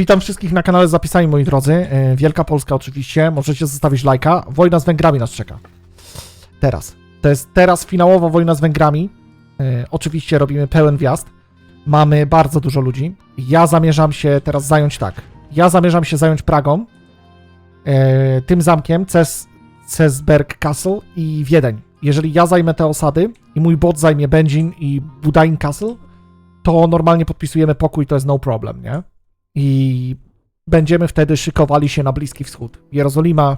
Witam wszystkich na kanale z zapisami, moi drodzy. E, Wielka Polska oczywiście, możecie zostawić lajka. Wojna z Węgrami nas czeka. Teraz. To jest teraz finałowa wojna z Węgrami. E, Oczywiście robimy pełen wjazd. Mamy bardzo dużo ludzi. Ja zamierzam się teraz zająć tak. Ja zamierzam się zająć Pragą, e, tym zamkiem, Ces, Cesberg Castle i Wiedeń. Jeżeli ja zajmę te osady i mój bot zajmie Będzin i Budain Castle, to normalnie podpisujemy pokój, to jest no problem, nie? I będziemy wtedy szykowali się na Bliski Wschód. Jerozolima,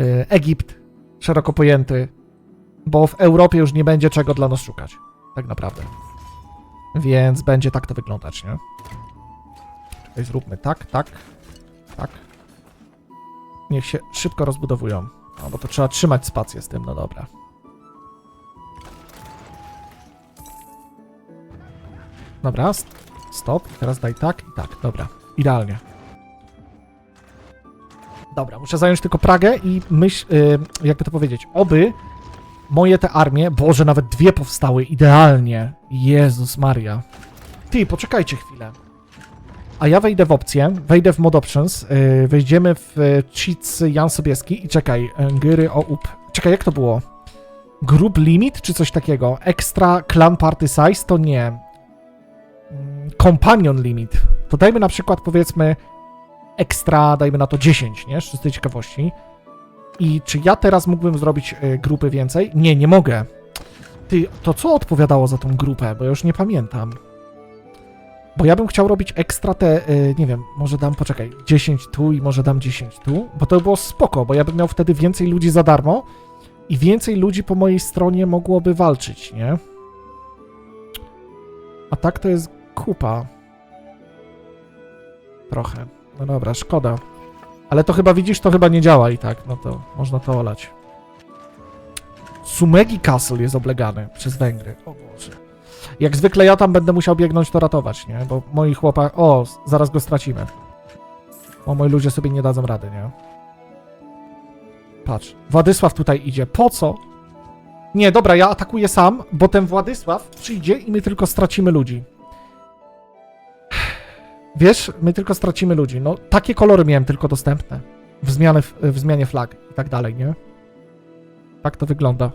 y, Egipt, szeroko pojęty, bo w Europie już nie będzie czego dla nas szukać, tak naprawdę. Więc będzie tak to wyglądać, nie? Czekaj, zróbmy tak, tak, tak. Niech się szybko rozbudowują. No bo to trzeba trzymać spację z tym, no dobra. Dobra, stop. Teraz daj tak i tak. Dobra, idealnie. Dobra, muszę zająć tylko Pragę i myśl, y, jakby to powiedzieć, oby moje te armie, Boże, nawet dwie powstały idealnie. Jezus Maria. Ty, poczekajcie chwilę. A ja wejdę w opcję, wejdę w mod options, y, wejdziemy w y, cheats Jan Sobieski i czekaj, gry o up. Czekaj, jak to było? Group limit czy coś takiego? Extra clan party size to nie. Companion limit. To dajmy na przykład powiedzmy ekstra, dajmy na to 10, nie? Z czystej ciekawości. I czy ja teraz mógłbym zrobić y, grupy więcej? Nie, nie mogę. Ty, to co odpowiadało za tą grupę? Bo już nie pamiętam. Bo ja bym chciał robić ekstra te, y, nie wiem, może dam, poczekaj, 10 tu i może dam 10 tu, bo to by było spoko, bo ja bym miał wtedy więcej ludzi za darmo i więcej ludzi po mojej stronie mogłoby walczyć, nie? A tak to jest kupa. Trochę. No dobra, szkoda. Ale to chyba widzisz, to chyba nie działa i tak, no to można to olać. Sumegi Castle jest oblegany przez Węgry. O Boże. Jak zwykle ja tam będę musiał biegnąć to ratować, nie? Bo moi chłopak... O, zaraz go stracimy. O, moi ludzie sobie nie dadzą rady, nie? Patrz, Władysław tutaj idzie. Po co? Nie, dobra, ja atakuję sam, bo ten Władysław przyjdzie i my tylko stracimy ludzi. Wiesz, my tylko stracimy ludzi. No, takie kolory miałem tylko dostępne. W, zmiany, w zmianie flag i tak dalej, nie? Tak to wygląda.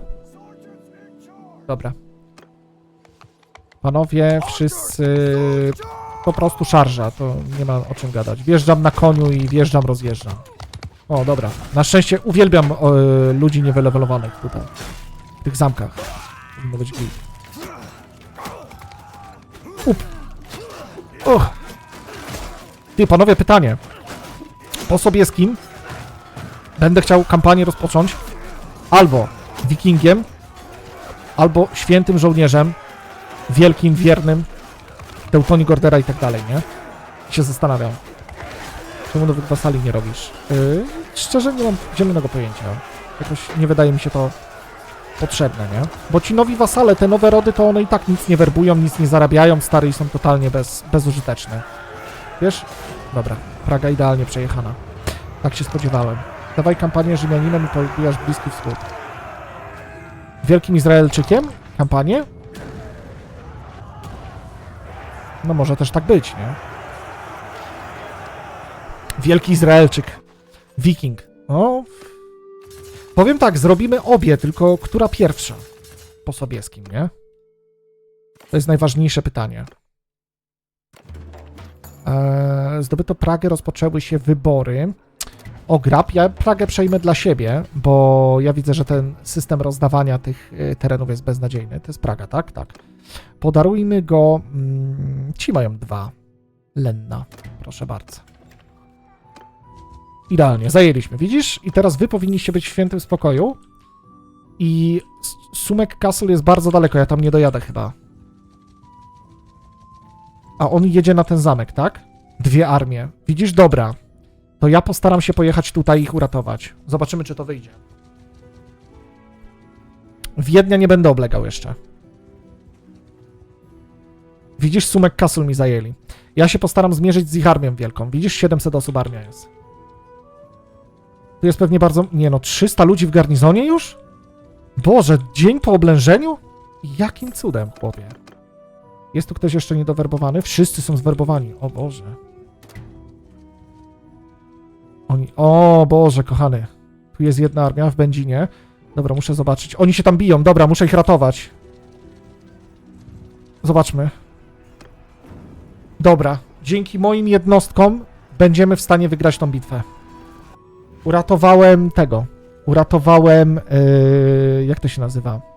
Dobra. Panowie, wszyscy... Po prostu szarża, to nie ma o czym gadać. Wjeżdżam na koniu i wjeżdżam, rozjeżdżam. O, dobra. Na szczęście uwielbiam e, ludzi niewylewelowanych tutaj. W tych zamkach. Powinno być git. Up. Uch. Ty, panowie, pytanie. Po Sobieskim będę chciał kampanię rozpocząć albo wikingiem, albo świętym żołnierzem, wielkim, wiernym, Teutoni Gordera i tak dalej, nie? Się zastanawiam. Czemu nowych wasali nie robisz? Yy, szczerze nie mam zielonego pojęcia. Jakoś nie wydaje mi się to potrzebne, nie? Bo ci nowi wasale, te nowe rody, to one i tak nic nie werbują, nic nie zarabiają, stary i są totalnie bez, bezużyteczne. Wiesz? Dobra, Praga idealnie przejechana. Tak się spodziewałem. Dawaj kampanię Rzymianinem i pobijasz Bliski Wschód. Wielkim Izraelczykiem? Kampanię? No może też tak być, nie? Wielki Izraelczyk. Wiking. No. Powiem tak, zrobimy obie, tylko która pierwsza? Po sobieskim, nie? To jest najważniejsze pytanie. Eee, zdobyto Pragę, rozpoczęły się wybory. O grab, ja Pragę przejmę dla siebie, bo ja widzę, że ten system rozdawania tych y, terenów jest beznadziejny. To jest Praga, tak? Tak. Podarujmy go. Mm, ci mają dwa. Lenna, proszę bardzo. Idealnie, zajęliśmy. Widzisz? I teraz wy powinniście być w świętym spokoju. I Sumek Castle jest bardzo daleko, ja tam nie dojadę chyba. A on jedzie na ten zamek, tak? Dwie armie. Widzisz? Dobra. To ja postaram się pojechać tutaj i ich uratować. Zobaczymy, czy to wyjdzie. Wiednia nie będę oblegał jeszcze. Widzisz, Sumek Castle mi zajęli. Ja się postaram zmierzyć z ich armią wielką. Widzisz, 700 osób armia jest. Tu jest pewnie bardzo... Nie no, 300 ludzi w garnizonie już? Boże, dzień po oblężeniu? Jakim cudem, chłopie? Jest tu ktoś jeszcze niedowerbowany? Wszyscy są zwerbowani. O Boże. oni... O Boże, kochany. Tu jest jedna armia w Będzinie. Dobra, muszę zobaczyć. Oni się tam biją. Dobra, muszę ich ratować. Zobaczmy. Dobra, dzięki moim jednostkom będziemy w stanie wygrać tą bitwę. Uratowałem tego. Uratowałem. Yy, jak to się nazywa?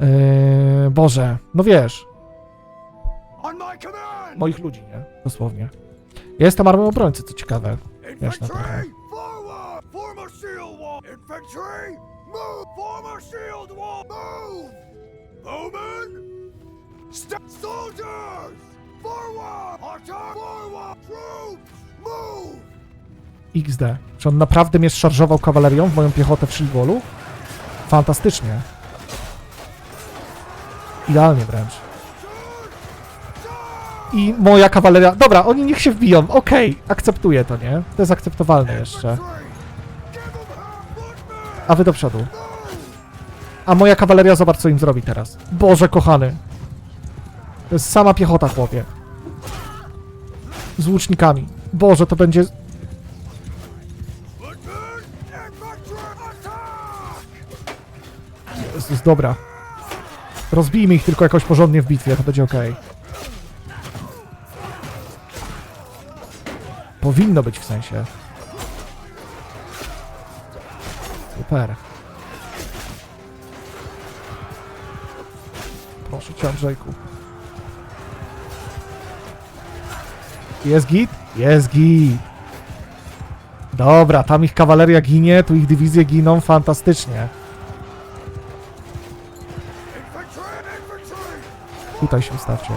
Yy, Boże, no wiesz, moich ludzi, nie? Dosłownie. Ja jestem armią obrońcy, co ciekawe. Jasne, trochę. Infantry, forward! Form a shield wall! Infantry, move! Form a shield wall! Move! Bowman! Step! Soldiers! Forward! Attack! Forward! Troops! Move! XD. Czy on naprawdę mnie szarżował kawalerią w moją piechotę w Shilwolu? Fantastycznie. Idealnie wręcz. I moja kawaleria... Dobra, oni niech się wbiją. Okej, akceptuję to, nie? To jest akceptowalne jeszcze. A wy do przodu. A moja kawaleria, zobacz co im zrobi teraz. Boże kochany. To jest sama piechota, chłopie. Z łucznikami. Boże, to będzie... Jezus, dobra. Rozbijmy ich tylko jakoś porządnie w bitwie, to będzie ok. Powinno być w sensie. Super. Proszę cię, Andrzejku. Jest git? Jest git. Dobra, tam ich kawaleria ginie, tu ich dywizje giną, fantastycznie. Tutaj się ustawcie.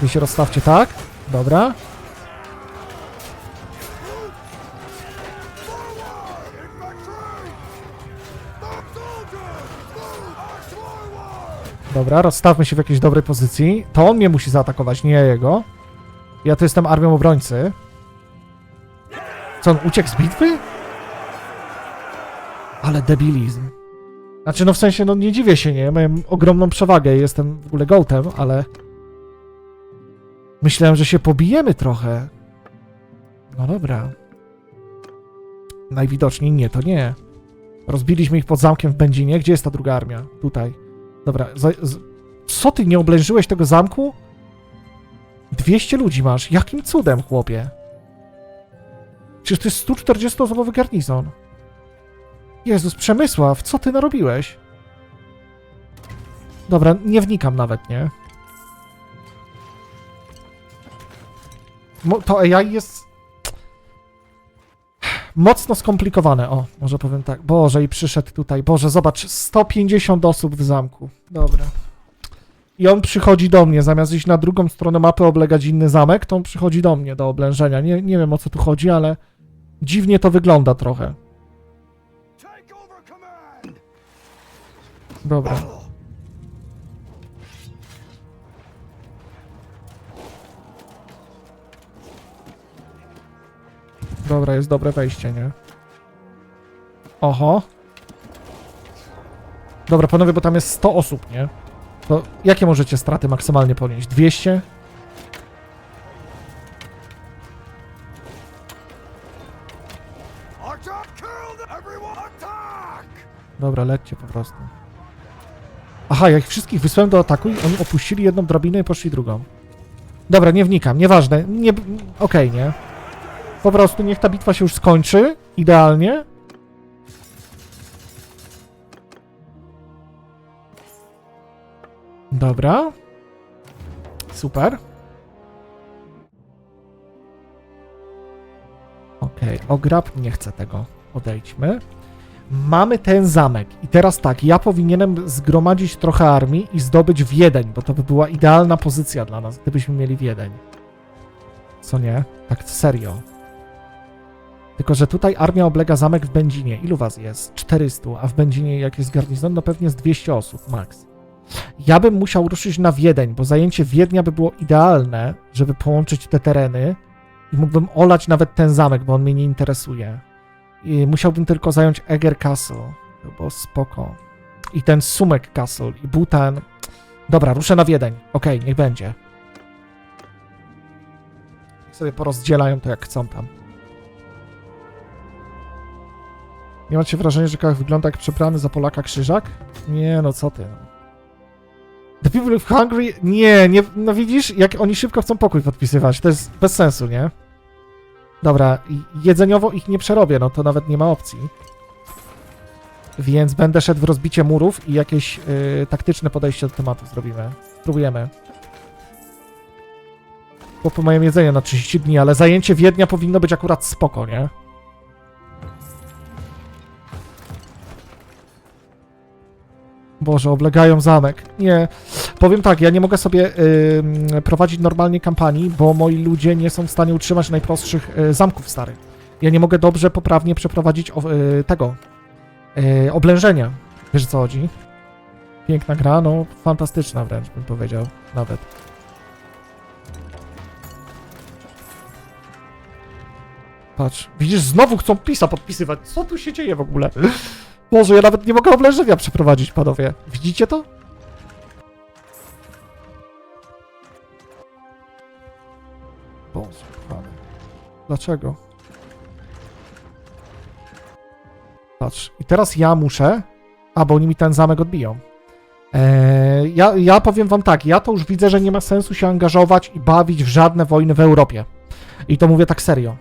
Wy się rozstawcie tak? Dobra. Dobra, rozstawmy się w jakiejś dobrej pozycji. To on mnie musi zaatakować, nie ja jego. Ja tu jestem armią obrońcy. Co, on uciekł z bitwy? Ale debilizm. Znaczy, no w sensie, no nie dziwię się, nie? Miałem ogromną przewagę, jestem w ogóle gołtem, ale... Myślałem, że się pobijemy trochę. No dobra. Najwidoczniej nie, to nie. Rozbiliśmy ich pod zamkiem w Będzinie. Gdzie jest ta druga armia? Tutaj. Dobra, co ty, nie oblężyłeś tego zamku? 200 ludzi masz. Jakim cudem, chłopie? Przecież to jest 140-osobowy garnizon. Jezus, Przemysław, co ty narobiłeś? Dobra, nie wnikam nawet, nie? Mo- To AI jest mocno skomplikowane. O, może powiem tak. Boże, i przyszedł tutaj. Boże, zobacz, 150 osób w zamku. Dobra. I on przychodzi do mnie, zamiast iść na drugą stronę mapy, oblegać inny zamek, to on przychodzi do mnie do oblężenia. Nie, nie wiem o co tu chodzi, ale dziwnie to wygląda trochę. Dobra. Dobra, jest dobre wejście, nie? Oho. Dobra, panowie, bo tam jest 100 osób, nie? To jakie możecie straty maksymalnie ponieść? 200? Attack! Kill them! Everyone! Attack! Dobra, lećcie po prostu. Aha, ja ich wszystkich wysłałem do ataku i oni opuścili jedną drabinę i poszli drugą. Dobra, nie wnikam, nieważne. Nie, Okej, nie? Po prostu niech ta bitwa się już skończy. Idealnie. Dobra. Super. Okej, ograb, nie chcę tego. Odejdźmy. Mamy ten zamek i teraz tak, ja powinienem zgromadzić trochę armii i zdobyć Wiedeń, bo to by była idealna pozycja dla nas, gdybyśmy mieli Wiedeń. Co nie? Tak serio. Tylko, że tutaj armia oblega zamek w Będzinie. Ilu was jest? 400, a w Będzinie jak jest garnizon, no pewnie z 200 osób, max. Ja bym musiał ruszyć na Wiedeń, bo zajęcie Wiednia by było idealne, żeby połączyć te tereny i mógłbym olać nawet ten zamek, bo on mnie nie interesuje. I musiałbym tylko zająć Eger Castle. To było spoko. I ten Sumek Castle i Butan. Dobra, ruszę na Wiedeń. Okej, niech będzie. Niech sobie porozdzielają to jak chcą tam. Nie macie wrażenia, że Kach wygląda jak przebrany za Polaka krzyżak? Nie, no co ty. no. The people of Hungary? Nie, nie, no widzisz, jak oni szybko chcą pokój podpisywać, to jest bez sensu, nie? Dobra, jedzeniowo ich nie przerobię, no to nawet nie ma opcji. Więc będę szedł w rozbicie murów i jakieś y, taktyczne podejście do tematu zrobimy. Spróbujemy. Chłopy mają jedzenie na 30 dni, ale zajęcie Wiednia powinno być akurat spoko, nie? Boże, oblegają zamek. Nie. Powiem tak, ja nie mogę sobie ym, prowadzić normalnie kampanii, bo moi ludzie nie są w stanie utrzymać najprostszych y, zamków starych. Ja nie mogę dobrze, poprawnie przeprowadzić o, y, tego y, oblężenia. Wiesz co chodzi? Piękna gra, no fantastyczna wręcz bym powiedział nawet. Patrz, widzisz, znowu chcą PiSa podpisywać. Co tu się dzieje w ogóle? Boże, ja nawet nie mogę oblężenia przeprowadzić, panowie. Widzicie to? Boże, kochany. Dlaczego? Patrz, i teraz ja muszę... A, bo oni mi ten zamek odbiją. Eee, ja, ja powiem wam tak, ja to już widzę, że nie ma sensu się angażować i bawić w żadne wojny w Europie. I to mówię tak serio.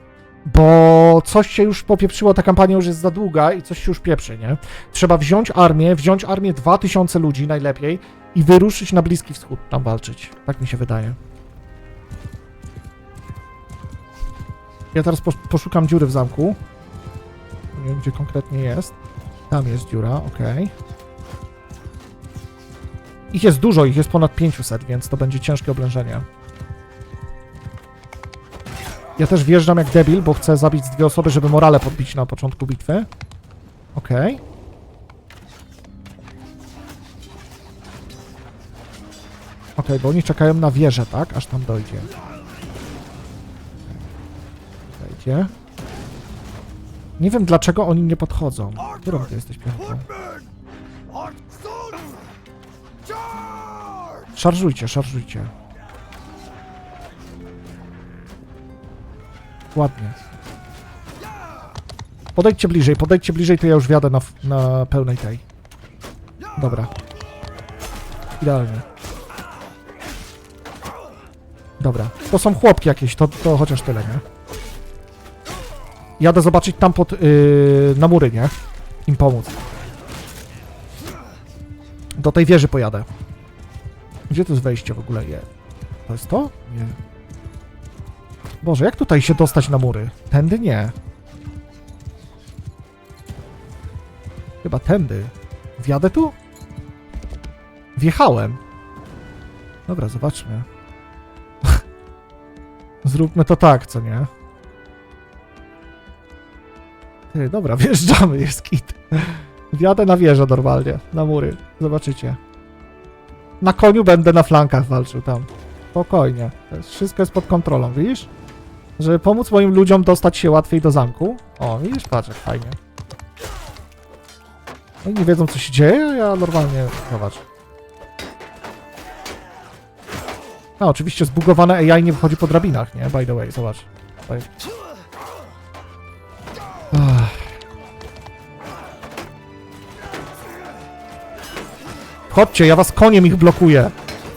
Bo coś się już popieprzyło, ta kampania już jest za długa i coś się już pieprzy, nie? Trzeba wziąć armię, wziąć armię 2000 ludzi najlepiej i wyruszyć na Bliski Wschód tam walczyć. Tak mi się wydaje. Ja teraz posz- poszukam dziury w zamku. Nie wiem, gdzie konkretnie jest. Tam jest dziura, okej. Ich jest dużo, ich jest ponad 500, więc to będzie ciężkie oblężenie. Ja też wjeżdżam jak debil, bo chcę zabić dwie osoby, żeby morale podbić na początku bitwy. Okej. Okej, bo oni czekają na wieżę, tak? Aż tam dojdzie. Dojdzie. Nie wiem, dlaczego oni nie podchodzą. Którą ty jesteś piechotą? Szarżujcie, szarżujcie. Ładnie. Podejdźcie bliżej, podejdźcie bliżej, to ja już wjadę na, na pełnej tej. Dobra. Idealnie. Dobra. To są chłopki jakieś, to, to chociaż tyle, nie? Jadę zobaczyć tam pod, yy, na mury, nie? Im pomóc. Do tej wieży pojadę. Gdzie to jest wejście w ogóle? Je. To jest to? Nie. Boże, jak tutaj się dostać na mury? Tędy nie. Chyba tędy. Wjadę tu? Wjechałem. Dobra, zobaczmy. Zróbmy to tak, co nie? Ty, dobra, wjeżdżamy, jest kit. Wjadę na wieżę normalnie, na mury. Zobaczycie. Na koniu będę na flankach walczył tam. Spokojnie. Wszystko jest pod kontrolą, widzisz? Żeby pomóc moim ludziom dostać się łatwiej do zamku. O, widzisz, patrz, jak fajnie. Oni nie wiedzą, co się dzieje, ja normalnie... Zobacz. A, oczywiście zbugowane AI nie wchodzi po drabinach, nie? By the way, zobacz. Chodźcie, ja was koniem ich blokuję.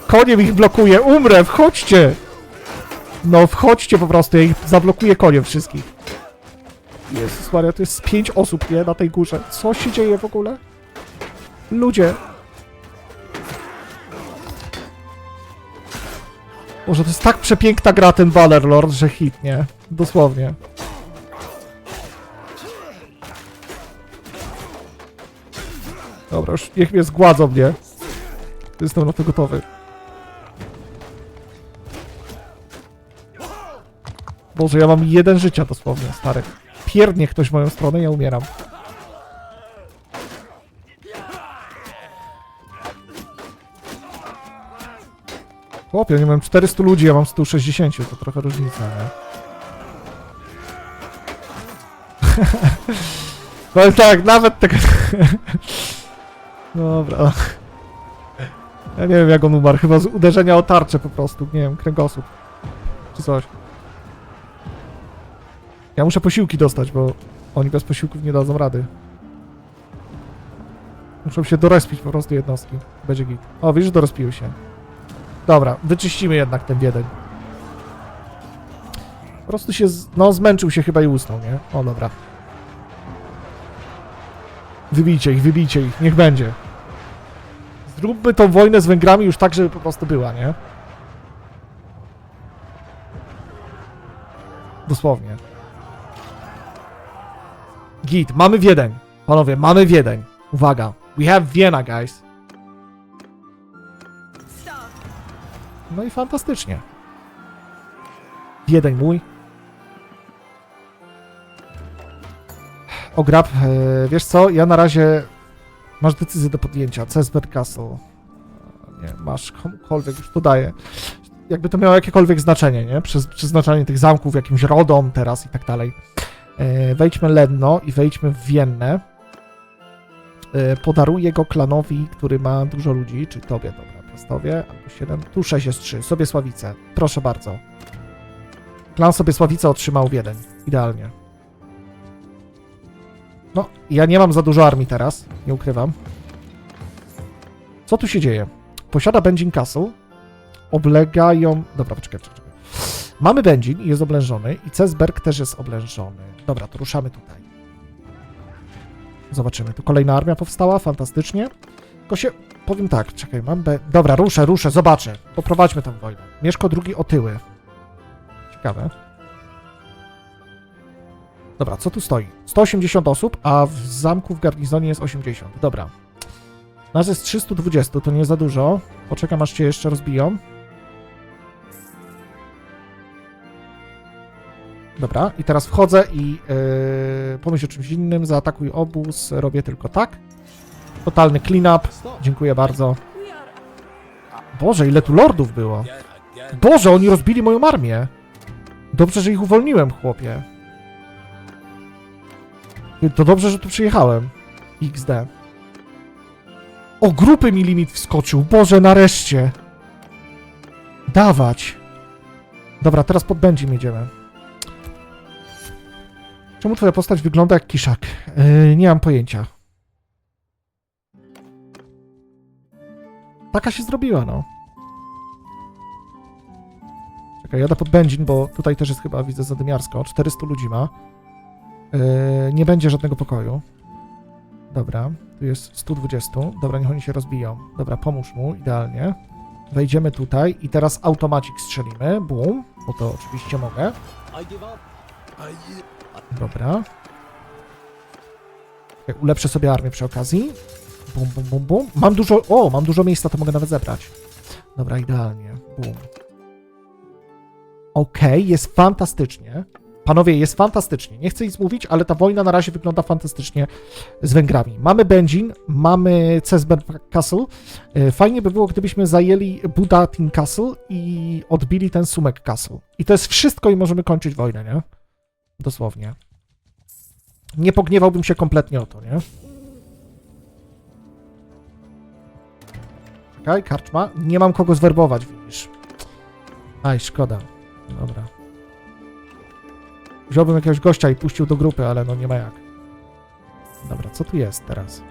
Koniem ich blokuję, umrę, wchodźcie! No, wchodźcie po prostu, ja ich zablokuję koniem wszystkich. Jezus Maria, to jest pięć osób, nie? Na tej górze. Co się dzieje w ogóle? Ludzie. Boże, to jest tak przepiękna gra ten Bannerlord, że hit, nie? Dosłownie. Dobra, już niech mnie zgładzą mnie. Jestem na to gotowy. Boże, ja mam jeden życia dosłownie, stary. Pierdnie ktoś w moją stronę, ja umieram. Chłopie, nie mam 400 ludzi, ja mam 160, to trochę różnica, nie? Powiem tak, nawet tak... Dobra. Ja nie wiem jak on umarł, chyba z uderzenia o tarczę po prostu, nie wiem, kręgosłup. Czy coś. Ja muszę posiłki dostać, bo oni bez posiłków nie dadzą rady. Muszą się dorespić po prostu jednostki. Będzie git. O, widzisz, dorespiły się. Dobra, wyczyścimy jednak ten Wiedeń. Po prostu się, z... no zmęczył się chyba i usnął, nie? O, dobra. Wybijcie ich, wybijcie ich, niech będzie. Zróbmy tą wojnę z Węgrami już tak, żeby po prostu była, nie? Dosłownie. Git, mamy Wiedeń. Panowie, mamy Wiedeń. Uwaga. We have Vienna, guys. No i fantastycznie. Wiedeń mój. O grab, e, wiesz co, ja na razie... Masz decyzję do podjęcia. Cesbert Castle. Nie, masz komukolwiek, już podaję. Jakby to miało jakiekolwiek znaczenie, nie? Przez, przeznaczanie tych zamków jakimś rodom teraz i tak dalej. E, wejdźmy Lenno i wejdźmy w Wiennę. E, podaruję go klanowi, który ma dużo ludzi, czyli tobie, dobra, Piastowie, albo 7, tu 6 jest 3, sobie Sławice, proszę bardzo. Klan sobie Sławice otrzymał Wiedeń, idealnie. No, ja nie mam za dużo armii teraz, nie ukrywam. Co tu się dzieje? Posiada Benjin Castle, oblegają... Dobra, poczekaj, poczekaj. Mamy Benjin i jest oblężony i Cesberg też jest oblężony. Dobra, to ruszamy tutaj. Zobaczymy. Tu kolejna armia powstała, fantastycznie. Tylko się, powiem tak, czekaj, mam. Dobra, ruszę, ruszę, zobaczę. Poprowadźmy tę wojnę. Mieszko drugi otyły. Ciekawe. Dobra, co tu stoi? 180 osób, a w zamku w garnizonie jest 80. Dobra. Nas jest 320, to nie za dużo. Poczekam, aż cię jeszcze rozbiją. Dobra, i teraz wchodzę i yy, pomyśl o czymś innym, zaatakuj obóz, robię tylko tak. Totalny clean-up, dziękuję bardzo. Boże, ile tu lordów było. Boże, oni rozbili moją armię. Dobrze, że ich uwolniłem, chłopie. To dobrze, że tu przyjechałem. XD. O, grupy mi limit wskoczył. Boże, nareszcie. Dawać. Dobra, teraz pod Będzin jedziemy. Czemu twoja postać wygląda jak kiszak? Yy, nie mam pojęcia. Taka się zrobiła, no. Czekaj, jadę pod Będzin, bo tutaj też jest chyba, widzę, zadymiarsko. 400 ludzi ma. Yy, nie będzie żadnego pokoju. Dobra, tu jest 120. Dobra, niech oni się rozbiją. Dobra, pomóż mu, idealnie. Wejdziemy tutaj i teraz automatik strzelimy. Bum, bo to oczywiście mogę. Dobra. Okej, Ulepszę sobie armię przy okazji. Bum, bum, bum, bum. Mam dużo... O, mam dużo miejsca, to mogę nawet zebrać. Dobra, idealnie. Bum. Okej, jest fantastycznie. Panowie, jest fantastycznie. Nie chcę nic mówić, ale ta wojna na razie wygląda fantastycznie z Węgrami. Mamy Będzin, mamy Cesberg Castle. E, Fajnie by było, gdybyśmy zajęli Budatin Castle i odbili ten Sumek Castle. I to jest wszystko i możemy kończyć wojnę, nie? Dosłownie. Nie pogniewałbym się kompletnie o to, nie? Czekaj, karczma. Nie mam kogo zwerbować, widzisz. Aj, szkoda. Dobra. Wziąłbym jakiegoś gościa i puścił do grupy, ale no nie ma jak. Dobra, co tu jest teraz?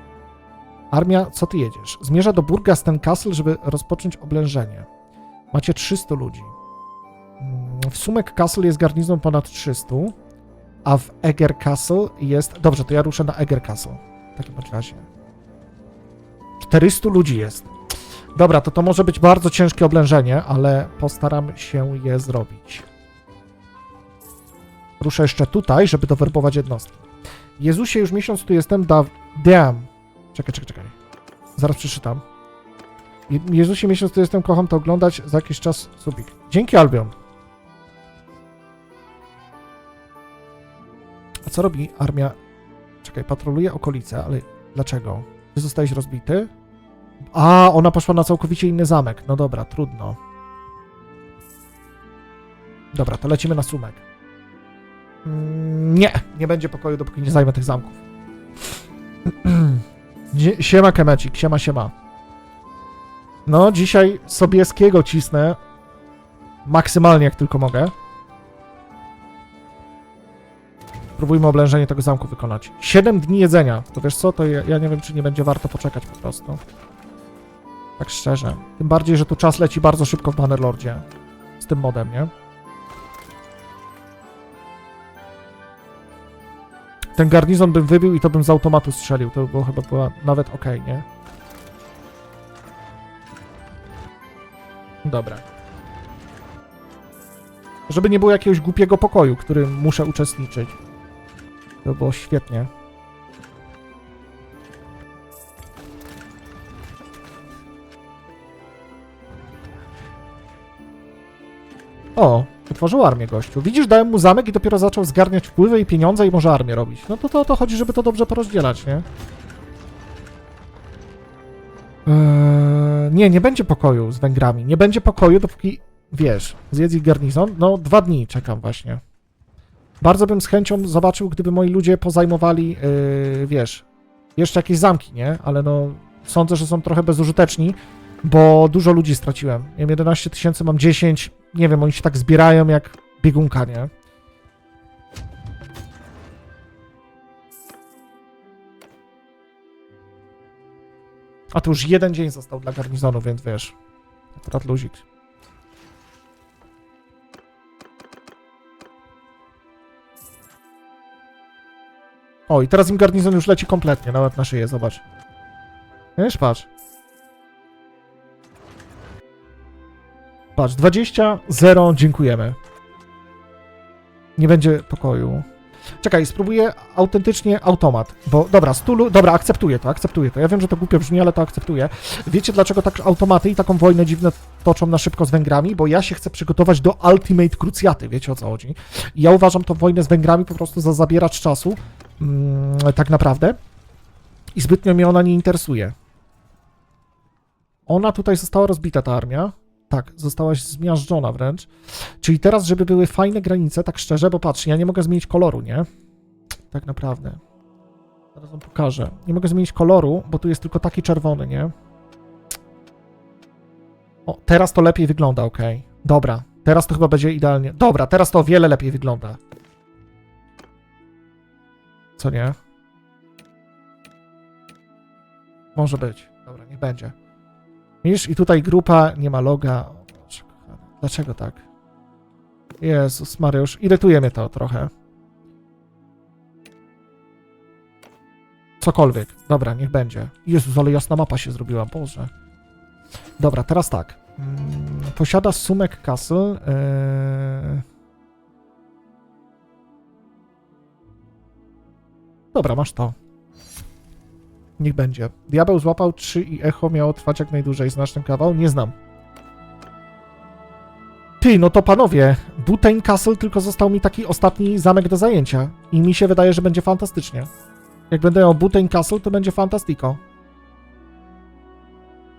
Armia, co ty jedziesz? Zmierza do Burgasten Castle, żeby rozpocząć oblężenie. Macie 300 ludzi. Mm, W Sumek Castle jest garnizon ponad 300, a w Eger Castle jest... Dobrze, to ja ruszę na Eger Castle. W takim razie. 400 ludzi jest. Dobra, to to może być bardzo ciężkie oblężenie, ale postaram się je zrobić. Ruszę jeszcze tutaj, żeby dowerbować jednostki. Jezusie, już miesiąc tu jestem, da... Damn. Czekaj, czekaj, czekaj. Zaraz przeczytam. Je- Jezusie, miesiąc tu jestem, kocham to oglądać, za jakiś czas subik. Dzięki, Albion. A co robi armia? Czekaj, patroluje okolice, ale dlaczego? Ty zostałeś rozbity? A, ona poszła na całkowicie inny zamek. No dobra, trudno. Dobra, to lecimy na sumek. Mm, Nie, nie będzie pokoju, dopóki nie zajmę tych zamków. Siema Kemecik, siema, siema. No, dzisiaj Sobieskiego cisnę maksymalnie jak tylko mogę. Spróbujmy oblężenie tego zamku wykonać. 7 dni jedzenia. To wiesz co, to ja, ja nie wiem, czy nie będzie warto poczekać po prostu. Tak szczerze. Tym bardziej, że tu czas leci bardzo szybko w Bannerlordzie. Z tym modem, nie? Ten garnizon bym wybił i to bym z automatu strzelił. To by było chyba była nawet ok, nie? Dobra. Żeby nie było jakiegoś głupiego pokoju, którym muszę uczestniczyć. To było świetnie. O, utworzył armię gościu. Widzisz, dałem mu zamek i dopiero zaczął zgarniać wpływy i pieniądze i może armię robić. No to to to chodzi, żeby to dobrze porozdzielać, nie? Eee, nie, nie będzie pokoju z Węgrami. Nie będzie pokoju, dopóki, wiesz, zjedz ich garnizon. No, dwa dni czekam właśnie. Bardzo bym z chęcią zobaczył, gdyby moi ludzie pozajmowali, yy, wiesz, jeszcze jakieś zamki, nie? Ale no, sądzę, że są trochę bezużyteczni, bo dużo ludzi straciłem. Miałem 11 tysięcy, mam 10. Nie wiem, oni się tak zbierają jak biegunka, nie? A to już jeden dzień został dla garnizonu, więc wiesz, akurat luzik. O, i teraz im garnizon już leci kompletnie, nawet na szyję, zobacz. Wiesz, patrz. Patrz, 20, 0, dziękujemy. Nie będzie pokoju. Czekaj, spróbuję autentycznie automat, bo dobra, stulu, dobra, akceptuję to, akceptuję to. Ja wiem, że to głupio brzmi, ale to akceptuję. Wiecie, dlaczego tak automaty i taką wojnę dziwne toczą na szybko z Węgrami? Bo ja się chcę przygotować do Ultimate Cruciaty, wiecie o co chodzi. I ja uważam tą wojnę z Węgrami po prostu za zabieracz czasu, tak naprawdę. I zbytnio mnie ona nie interesuje. Ona tutaj została rozbita, ta armia. Tak, zostałaś zmiażdżona wręcz. Czyli teraz, żeby były fajne granice, tak szczerze, bo patrz, ja nie mogę zmienić koloru, nie? Tak naprawdę. Zaraz wam pokażę. Nie mogę zmienić koloru, bo tu jest tylko taki czerwony, nie? O, teraz to lepiej wygląda, ok. Dobra, teraz to chyba będzie idealnie. Dobra, teraz to o wiele lepiej wygląda. Co nie? Może być. Dobra, niech będzie. Widzisz, i tutaj grupa nie ma loga. Dlaczego tak? Jezus Mariusz, irytuje mnie to trochę. Cokolwiek. Dobra, niech będzie. Jezus, ale jasna mapa się zrobiła, Boże. Dobra, teraz tak. Mm, Posiada Sumek Castle. Yy... Dobra, masz to. Niech będzie. Diabeł złapał 3 i echo miało trwać jak najdłużej. Znasz ten kawał? Nie znam. Ty, no to panowie, Butane Castle tylko został mi taki ostatni zamek do zajęcia. I mi się wydaje, że będzie fantastycznie. Jak będę miał Butane Castle, to będzie fantastico.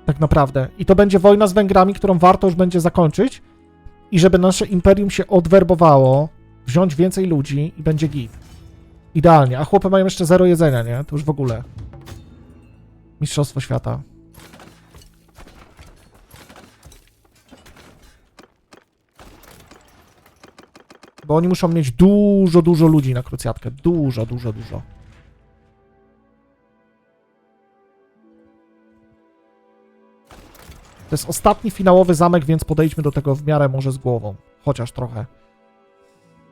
Tak naprawdę. I to będzie wojna z Węgrami, którą warto już będzie zakończyć. I żeby nasze imperium się odwerbowało, wziąć więcej ludzi i będzie git. Idealnie. A chłopy mają jeszcze zero jedzenia, nie? To już w ogóle. Mistrzostwo świata. Bo oni muszą mieć dużo, dużo ludzi na krucjatkę. Dużo, dużo, dużo. To jest ostatni finałowy zamek, więc podejdźmy do tego w miarę może z głową. Chociaż trochę.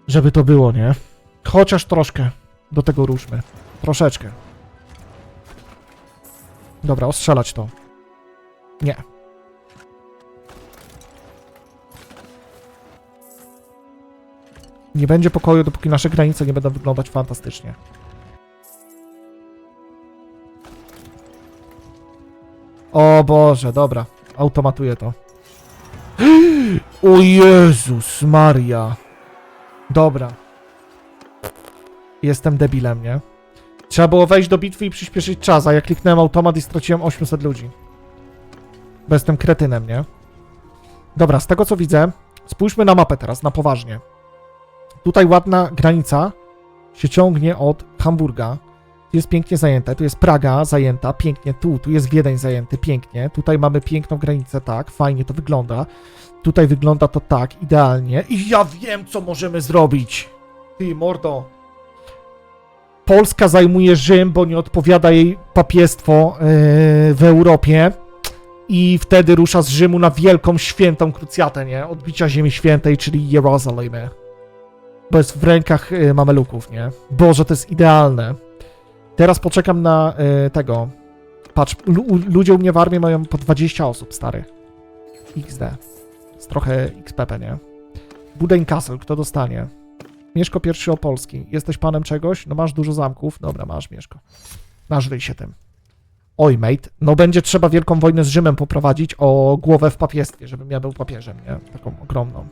Żeby to było, nie? Chociaż troszkę do tego ruszmy. Troszeczkę. Dobra, ostrzelać to. Nie. Nie będzie pokoju, dopóki nasze granice nie będą wyglądać fantastycznie. O Boże, dobra. Automatuję to. O Jezus Maria. Dobra. Jestem debilem, nie? Trzeba było wejść do bitwy i przyspieszyć czas, a ja kliknąłem automat i straciłem 800 ludzi. Bo jestem kretynem, nie? Dobra, z tego co widzę, spójrzmy na mapę teraz, na poważnie. Tutaj ładna granica się ciągnie od Hamburga. Jest pięknie zajęte, tu jest Praga zajęta, pięknie, tu, tu jest Wiedeń zajęty, pięknie. Tutaj mamy piękną granicę, tak, fajnie to wygląda. Tutaj wygląda to tak, idealnie. I ja wiem, co możemy zrobić. Ty, mordo. Polska zajmuje Rzym, bo nie odpowiada jej papiestwo yy, w Europie i wtedy rusza z Rzymu na wielką, świętą krucjatę, nie? Odbicia Ziemi Świętej, czyli Jerozolimy. Bo jest w rękach yy, mameluków, nie? Boże, to jest idealne. Teraz poczekam na yy, tego. Patrz, lu ludzie u mnie w armii mają po 20 osób, stary. XD. Jest trochę XPP, nie? Budeń Castle, kto dostanie? Mieszko pierwszy Opolski. Jesteś panem czegoś? No masz dużo zamków. Dobra, masz Mieszko. Nażryj się tym. Oj, mate. No będzie trzeba wielką wojnę z Rzymem poprowadzić o głowę w papiestwie, żebym ja był papieżem, nie? Taką ogromną.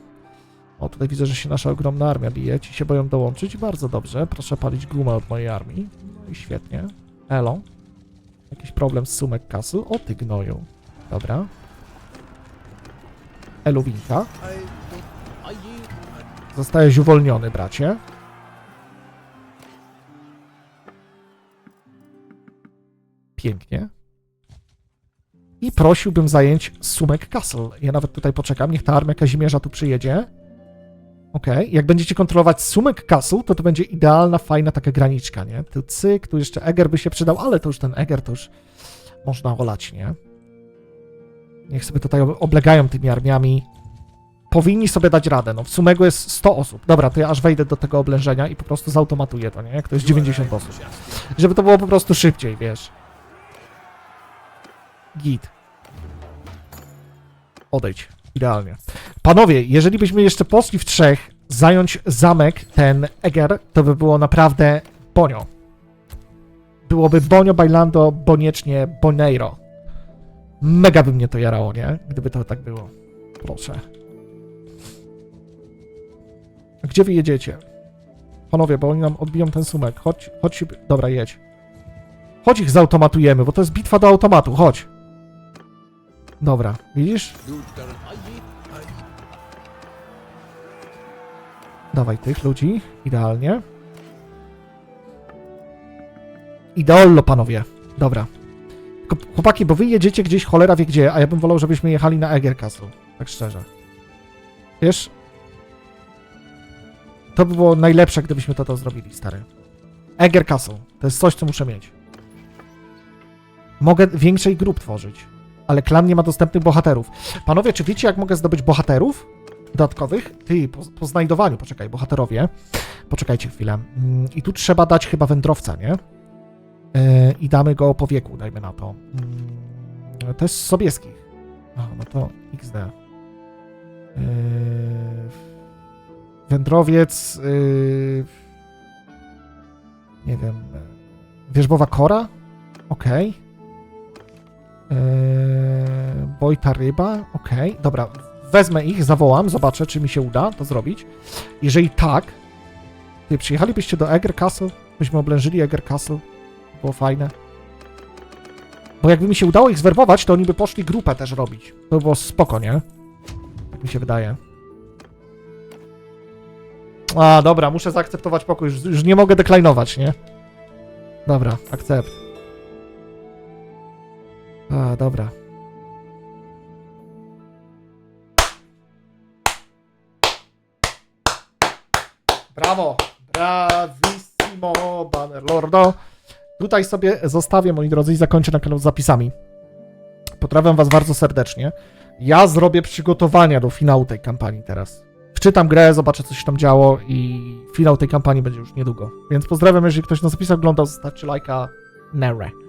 O, tutaj widzę, że się nasza ogromna armia bije. Ci się boją dołączyć. Bardzo dobrze. Proszę palić gumę od mojej armii. No i świetnie. Elo. Jakiś problem z Sumek Castle? O, ty gnoju. Dobra. Eluwinka. Zostajesz uwolniony, bracie. Pięknie. I prosiłbym zająć Sumek Castle. Ja nawet tutaj poczekam, niech ta armia Kazimierza tu przyjedzie. Okej, jak będziecie kontrolować Sumek Castle, to to będzie idealna, fajna taka graniczka, nie? Tu cyk, tu jeszcze Eger by się przydał, ale to już ten Eger to już można olać, nie? Niech sobie tutaj ob- oblegają tymi armiami powinni sobie dać radę. No, w Sumego jest 100 osób. Dobra, to ja aż wejdę do tego oblężenia i po prostu zautomatuję to, nie? Jak to jest 90 osób. Żeby to było po prostu szybciej, wiesz. Git. Odejdź. Idealnie. Panowie, jeżeli byśmy jeszcze poszli w trzech zająć zamek, ten Eger, to by było naprawdę bonio. Byłoby bonio, bailando, boniecznie, boneiro. Mega by mnie to jarało, nie? Gdyby to tak było. Proszę. Gdzie wy jedziecie? Panowie, bo oni nam odbiją ten sumek. Chodź, chodź. Dobra, jedź. Chodź ich zautomatujemy, bo to jest bitwa do automatu. Chodź. Dobra, widzisz? Dawaj tych ludzi. Idealnie. Ideollo, panowie. Dobra. Chłopaki, bo wy jedziecie gdzieś cholera wie gdzie, a ja bym wolał, żebyśmy jechali na Eger Castle. Tak szczerze. Wiesz? To by było najlepsze, gdybyśmy to, to zrobili, stary. Eger Castle. To jest coś, co muszę mieć. Mogę większej grup tworzyć, ale klan nie ma dostępnych bohaterów. Panowie, czy wiecie, jak mogę zdobyć bohaterów dodatkowych? Ty, po, po znajdowaniu, poczekaj, bohaterowie. Poczekajcie chwilę. Mm, I tu trzeba dać chyba wędrowca, nie? Yy, I damy go po wieku, dajmy na to. Mm, to jest Sobieskich. A, no to XD. Yy, wędrowiec. Yy, nie wiem. Wierzbowa kora? Okej. Yy, Bojta ryba? Okej. Dobra. Wezmę ich, zawołam, zobaczę, czy mi się uda to zrobić. Jeżeli tak, ty przyjechalibyście do Eger Castle, byśmy oblężyli Eger Castle, było fajne. Bo jakby mi się udało ich zwerbować, to oni by poszli grupę też robić. To by było spoko, nie? Tak mi się wydaje. A, dobra, muszę zaakceptować pokój. Już, już nie mogę deklinować, nie? Dobra, akcept. A, dobra. Brawo! Bravissimo, Bannerlordo. Tutaj sobie zostawię, moi drodzy, i zakończę na kanał z zapisami. Pozdrawiam was bardzo serdecznie. Ja zrobię przygotowania do finału tej kampanii teraz. Wczytam grę, zobaczę, co się tam działo i finał tej kampanii będzie już niedługo. Więc pozdrawiam, jeżeli ktoś na zapisach oglądał, zostawcie lajka. Nere.